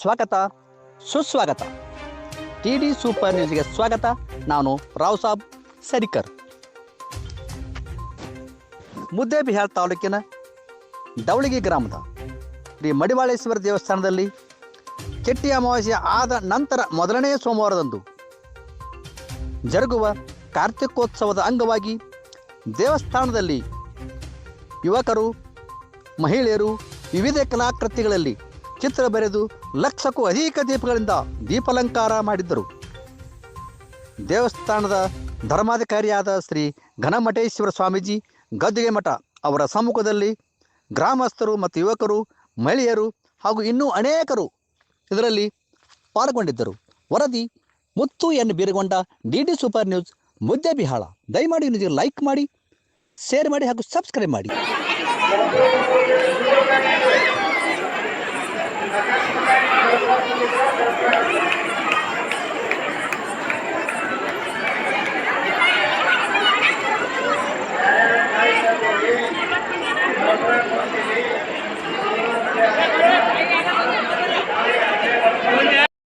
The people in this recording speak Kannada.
ಸ್ವಾಗತ, ಸುಸ್ವಾಗತ. ಟಿ ಡಿ ಸೂಪರ್ ನ್ಯೂಸ್ಗೆ ಸ್ವಾಗತ, ನಾನು ರಾವ್ ಸಾಬ್ ಸರಿಕರ್. ಮುದ್ದೇಬಿಹಾಳ್ ತಾಲೂಕಿನ ದವಳಿಗೆ ಗ್ರಾಮದ ಶ್ರೀ ಮಡಿವಾಳೇಶ್ವರ ದೇವಸ್ಥಾನದಲ್ಲಿ ಕೆಟ್ಟಿ ಅಮಾವಾಸ್ಯೆ ಆದ ನಂತರ ಮೊದಲನೇ ಸೋಮವಾರದಂದು ಜರುಗುವ ಕಾರ್ತಿಕೋತ್ಸವದ ಅಂಗವಾಗಿ ದೇವಸ್ಥಾನದಲ್ಲಿ ಯುವಕರು, ಮಹಿಳೆಯರು ವಿವಿಧ ಕಲಾಕೃತಿಗಳಲ್ಲಿ ಚಿತ್ರ ಬರೆದು ಲಕ್ಷಕ್ಕೂ ಅಧಿಕ ದೀಪಗಳಿಂದ ದೀಪಾಲಂಕಾರ ಮಾಡಿದ್ದರು. ದೇವಸ್ಥಾನದ ಧರ್ಮಾಧಿಕಾರಿಯಾದ ಶ್ರೀ ಘನಮಠೇಶ್ವರ ಸ್ವಾಮೀಜಿ ಗದ್ದುಗೆ ಮಠ ಅವರ ಸಮ್ಮುಖದಲ್ಲಿ ಗ್ರಾಮಸ್ಥರು ಮತ್ತು ಯುವಕರು, ಮಹಿಳೆಯರು ಹಾಗೂ ಇನ್ನೂ ಅನೇಕರು ಇದರಲ್ಲಿ ಪಾಲ್ಗೊಂಡಿದ್ದರು. ವರದಿ Muttu N Biragonda D D super news Muddebihal ದಯಮಾಡಿ ನಿಮಗೆ ಲೈಕ್ ಮಾಡಿ, ಶೇರ್ ಮಾಡಿ ಹಾಗೂ ಸಬ್ಸ್ಕ್ರೈಬ್ ಮಾಡಿ.